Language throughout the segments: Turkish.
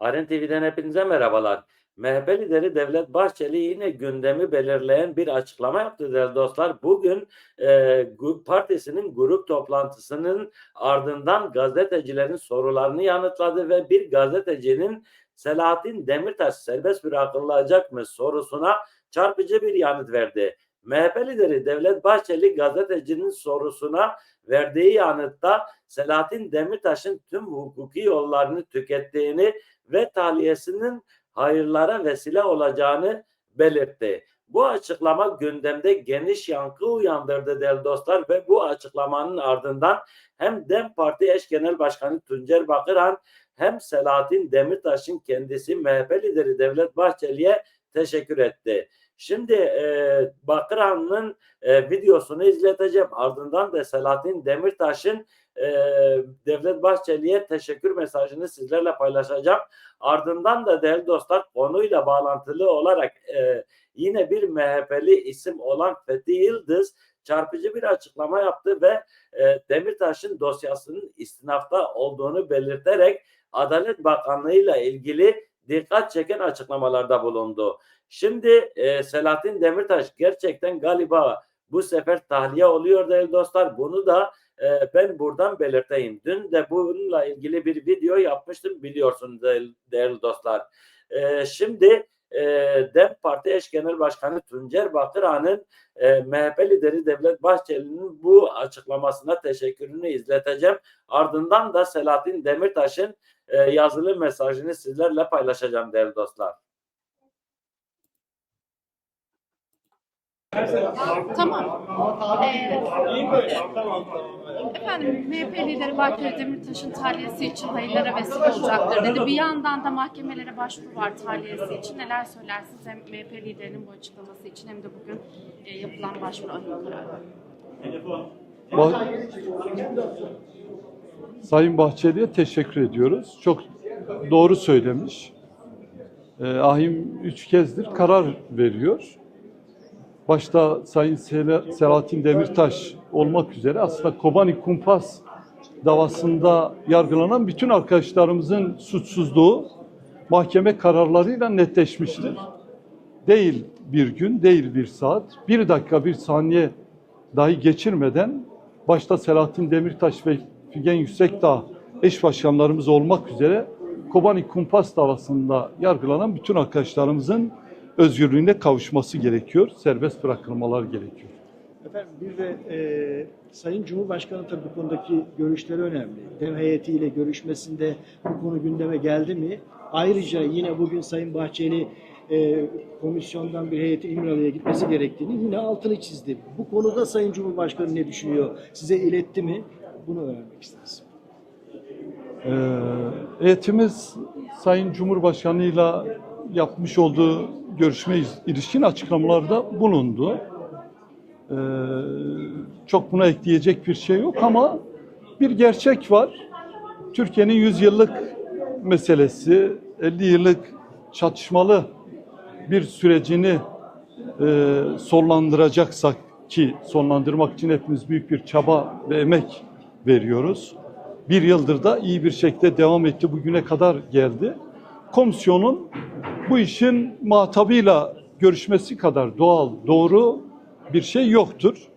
Aren TV'den hepinize merhabalar. MHP lideri Devlet Bahçeli yine gündemi belirleyen bir açıklama yaptı değerli dostlar. Bugün e, partisinin grup toplantısının ardından gazetecilerin sorularını yanıtladı ve bir gazetecinin Selahattin Demirtaş serbest bırakılacak mı sorusuna çarpıcı bir yanıt verdi. MHP lideri Devlet Bahçeli gazetecinin sorusuna verdiği yanıtta Selahattin Demirtaş'ın tüm hukuki yollarını tükettiğini ve tahliyesinin hayırlara vesile olacağını belirtti. Bu açıklama gündemde geniş yankı uyandırdı değerli dostlar ve bu açıklamanın ardından hem DEM Parti eş genel başkanı Tuncer Bakırhan hem Selahattin Demirtaş'ın kendisi MHP lideri Devlet Bahçeli'ye teşekkür etti. Şimdi e, Bakırhan'ın e, videosunu izleteceğim. Ardından da Selahattin Demirtaş'ın e, Devlet Bahçeli'ye teşekkür mesajını sizlerle paylaşacağım. Ardından da değerli dostlar konuyla bağlantılı olarak e, yine bir MHP'li isim olan Fethi Yıldız çarpıcı bir açıklama yaptı ve e, Demirtaş'ın dosyasının istinafta olduğunu belirterek Adalet Bakanlığı ile ilgili dikkat çeken açıklamalarda bulundu. Şimdi e, Selahattin Demirtaş gerçekten galiba bu sefer tahliye oluyor değerli dostlar. Bunu da e, ben buradan belirteyim. Dün de bununla ilgili bir video yapmıştım biliyorsunuz değerli dostlar. E, şimdi e, DEM Parti eş genel başkanı Tuncer Bakırhan'ın e, MHP lideri Devlet Bahçeli'nin bu açıklamasına teşekkürünü izleteceğim. Ardından da Selahattin Demirtaş'ın e, yazılı mesajını sizlerle paylaşacağım değerli dostlar. Tamam. Ee, efendim MHP lideri Bahçeli Demirtaş'ın tahliyesi için hayırlara vesile olacaktır dedi. Bir yandan da mahkemelere başvuru var tahliyesi için. Neler söylersiniz hem MHP liderinin bu açıklaması için hem de bugün e, yapılan başvuru ahim kararı. Bah- Sayın Bahçeli'ye teşekkür ediyoruz. Çok doğru söylemiş. Ee, Ahim üç kezdir karar veriyor. Başta Sayın Sel- Selahattin Demirtaş olmak üzere aslında Kobani Kumpas davasında yargılanan bütün arkadaşlarımızın suçsuzluğu mahkeme kararlarıyla netleşmiştir. Değil bir gün, değil bir saat, bir dakika, bir saniye dahi geçirmeden başta Selahattin Demirtaş ve Figen Yüksekdağ eş başkanlarımız olmak üzere Kobani Kumpas davasında yargılanan bütün arkadaşlarımızın özgürlüğüne kavuşması gerekiyor. Serbest bırakılmalar gerekiyor. Efendim bir de e, Sayın Cumhurbaşkanı tabii bu konudaki görüşleri önemli. Dev heyetiyle görüşmesinde bu konu gündeme geldi mi? Ayrıca yine bugün Sayın Bahçeli e, komisyondan bir heyetin İmralı'ya gitmesi gerektiğini yine altını çizdi. Bu konuda Sayın Cumhurbaşkanı ne düşünüyor? Size iletti mi? Bunu öğrenmek isteriz. Ee, heyetimiz Sayın Cumhurbaşkanı'yla yapmış olduğu görüşme ilişkin açıklamalarda bulundu. Ee, çok buna ekleyecek bir şey yok ama bir gerçek var. Türkiye'nin 100 yıllık meselesi, 50 yıllık çatışmalı bir sürecini e, sonlandıracaksak ki sonlandırmak için hepimiz büyük bir çaba ve emek veriyoruz. Bir yıldır da iyi bir şekilde devam etti, bugüne kadar geldi. Komisyonun bu işin muhatabıyla görüşmesi kadar doğal, doğru bir şey yoktur.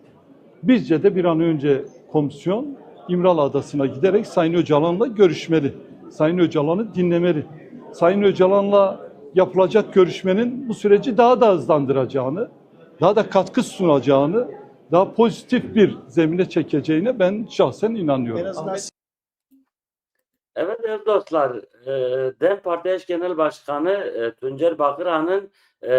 Bizce de bir an önce komisyon İmralı Adası'na giderek Sayın Öcalan'la görüşmeli. Sayın Öcalan'ı dinlemeli. Sayın Öcalan'la yapılacak görüşmenin bu süreci daha da hızlandıracağını, daha da katkı sunacağını, daha pozitif bir zemine çekeceğine ben şahsen inanıyorum. Değerli dostlar, e, DEM Parti eş genel başkanı e, Tuncer Bakırhan'ın e,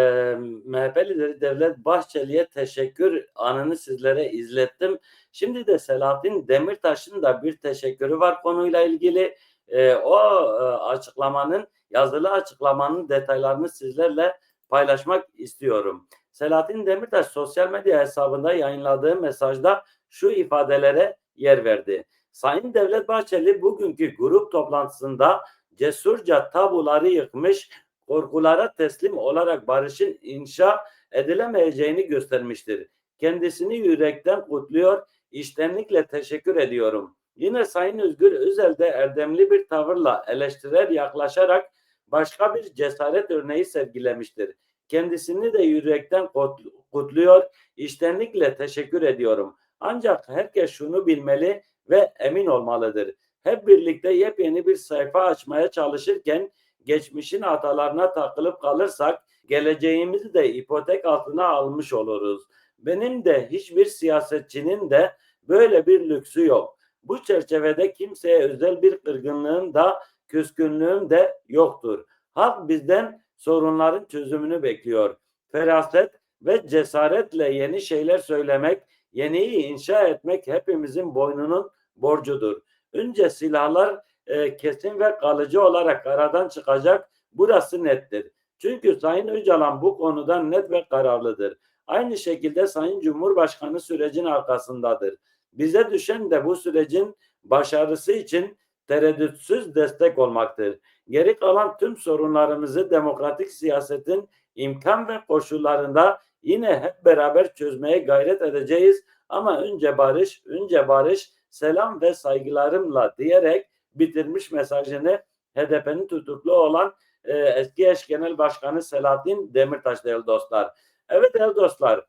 MHP lideri Devlet Bahçeli'ye teşekkür anını sizlere izlettim. Şimdi de Selahattin Demirtaş'ın da bir teşekkürü var konuyla ilgili. E, o e, açıklamanın, yazılı açıklamanın detaylarını sizlerle paylaşmak istiyorum. Selahattin Demirtaş sosyal medya hesabında yayınladığı mesajda şu ifadelere yer verdi. Sayın Devlet Bahçeli bugünkü grup toplantısında cesurca tabuları yıkmış, korkulara teslim olarak barışın inşa edilemeyeceğini göstermiştir. Kendisini yürekten kutluyor, iştenlikle teşekkür ediyorum. Yine Sayın Özgür Özel de erdemli bir tavırla eleştirel yaklaşarak başka bir cesaret örneği sergilemiştir. Kendisini de yürekten kut- kutluyor, içtenlikle teşekkür ediyorum. Ancak herkes şunu bilmeli ve emin olmalıdır. Hep birlikte yepyeni bir sayfa açmaya çalışırken geçmişin hatalarına takılıp kalırsak geleceğimizi de ipotek altına almış oluruz. Benim de hiçbir siyasetçinin de böyle bir lüksü yok. Bu çerçevede kimseye özel bir kırgınlığın da küskünlüğün de yoktur. Halk bizden sorunların çözümünü bekliyor. Feraset ve cesaretle yeni şeyler söylemek, yeniyi inşa etmek hepimizin boynunun borcudur. Önce silahlar e, kesin ve kalıcı olarak aradan çıkacak. Burası nettir. Çünkü Sayın Öcalan bu konuda net ve kararlıdır. Aynı şekilde Sayın Cumhurbaşkanı sürecin arkasındadır. Bize düşen de bu sürecin başarısı için tereddütsüz destek olmaktır. Geri kalan tüm sorunlarımızı demokratik siyasetin imkan ve koşullarında yine hep beraber çözmeye gayret edeceğiz. Ama önce barış, önce barış, selam ve saygılarımla diyerek bitirmiş mesajını HDP'nin tutuklu olan e, eski eş genel başkanı Selahattin Demirtaş değerli dostlar. Evet değerli dostlar,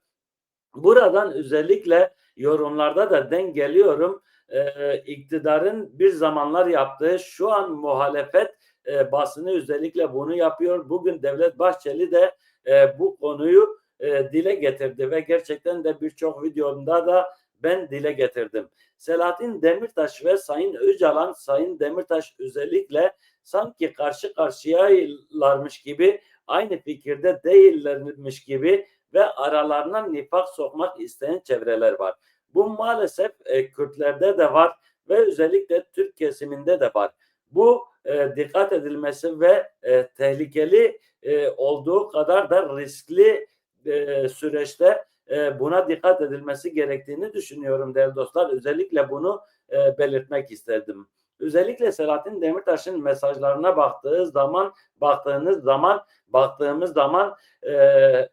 buradan özellikle yorumlarda da denk geliyorum. E, iktidarın bir zamanlar yaptığı şu an muhalefet e, basını özellikle bunu yapıyor. Bugün Devlet Bahçeli de e, bu konuyu e, dile getirdi ve gerçekten de birçok videomda da ben dile getirdim. Selahattin Demirtaş ve Sayın Öcalan, Sayın Demirtaş özellikle sanki karşı karşıyalarmış gibi aynı fikirde değillermiş gibi ve aralarına nifak sokmak isteyen çevreler var. Bu maalesef e, Kürtlerde de var ve özellikle Türk kesiminde de var. Bu e, dikkat edilmesi ve e, tehlikeli e, olduğu kadar da riskli e, süreçte e, buna dikkat edilmesi gerektiğini düşünüyorum değerli dostlar. Özellikle bunu e, belirtmek istedim. Özellikle Selahattin Demirtaş'ın mesajlarına baktığı zaman, baktığınız zaman, baktığımız zaman e,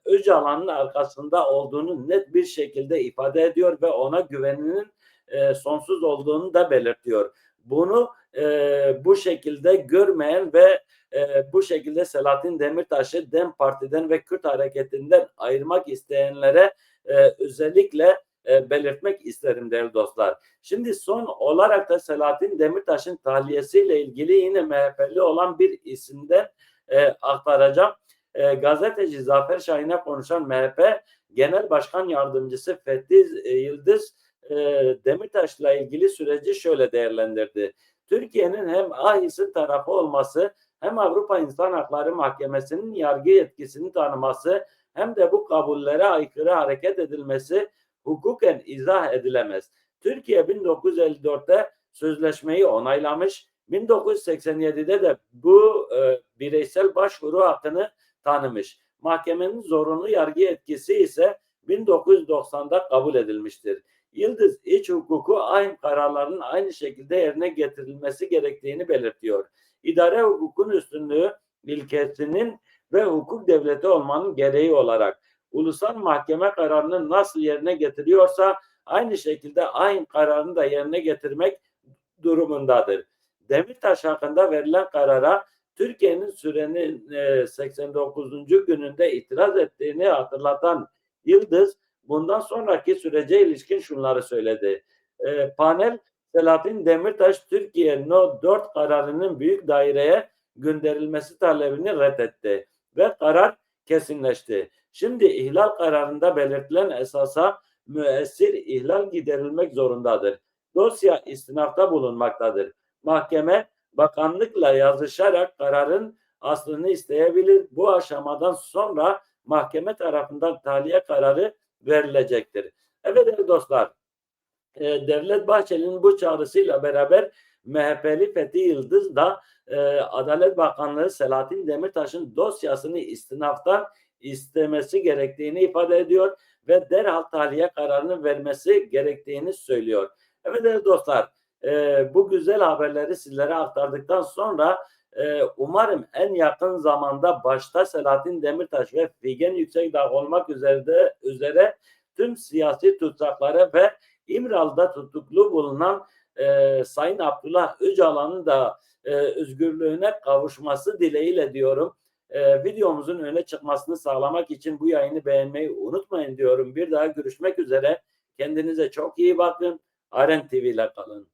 Öcalan'ın arkasında olduğunu net bir şekilde ifade ediyor ve ona güveninin e, sonsuz olduğunu da belirtiyor. Bunu e, bu şekilde görmeyen ve e, bu şekilde Selahattin Demirtaş'ı DEM Parti'den ve Kürt hareketinden ayırmak isteyenlere e, özellikle e, belirtmek isterim değerli dostlar. Şimdi son olarak da Selahattin Demirtaş'ın tahliyesiyle ilgili yine MHP'li olan bir isimden e, aktaracağım. E, gazeteci Zafer Şahin'e konuşan MHP Genel Başkan Yardımcısı Fethi e, Yıldız e, Demirtaş'la ilgili süreci şöyle değerlendirdi. Türkiye'nin hem AİS'in tarafı olması hem Avrupa İnsan Hakları Mahkemesi'nin yargı yetkisini tanıması hem de bu kabullere aykırı hareket edilmesi hukuken izah edilemez. Türkiye 1954'te sözleşmeyi onaylamış, 1987'de de bu e, bireysel başvuru hakkını tanımış. Mahkemenin zorunlu yargı yetkisi ise 1990'da kabul edilmiştir. Yıldız iç hukuku aynı kararların aynı şekilde yerine getirilmesi gerektiğini belirtiyor. İdare hukukun üstünlüğü ilkesinin ve hukuk devleti olmanın gereği olarak ulusal mahkeme kararını nasıl yerine getiriyorsa aynı şekilde aynı kararını da yerine getirmek durumundadır. Demirtaş hakkında verilen karara Türkiye'nin sürenin e, 89. gününde itiraz ettiğini hatırlatan Yıldız bundan sonraki sürece ilişkin şunları söyledi. E, panel Selahattin Demirtaş Türkiye No 4 kararının büyük daireye gönderilmesi talebini reddetti ve karar kesinleşti. Şimdi ihlal kararında belirtilen esasa müessir ihlal giderilmek zorundadır. Dosya istinafta bulunmaktadır. Mahkeme bakanlıkla yazışarak kararın aslını isteyebilir. Bu aşamadan sonra mahkeme tarafından tahliye kararı verilecektir. Evet dostlar, e, Devlet Bahçeli'nin bu çağrısıyla beraber MHP'li Fethi Yıldız da e, Adalet Bakanlığı Selahattin Demirtaş'ın dosyasını istinaftan istemesi gerektiğini ifade ediyor ve derhal tahliye kararını vermesi gerektiğini söylüyor. Evet değerli dostlar, e, bu güzel haberleri sizlere aktardıktan sonra e, umarım en yakın zamanda başta Selahattin Demirtaş ve Figen Yüksekdağ olmak üzere, üzere tüm siyasi tutsakları ve İmralı'da tutuklu bulunan e, Sayın Abdullah Öcalan'ın da e, özgürlüğüne kavuşması dileğiyle diyorum. E, videomuzun öne çıkmasını sağlamak için bu yayını beğenmeyi unutmayın diyorum. Bir daha görüşmek üzere. Kendinize çok iyi bakın. Aren TV ile kalın.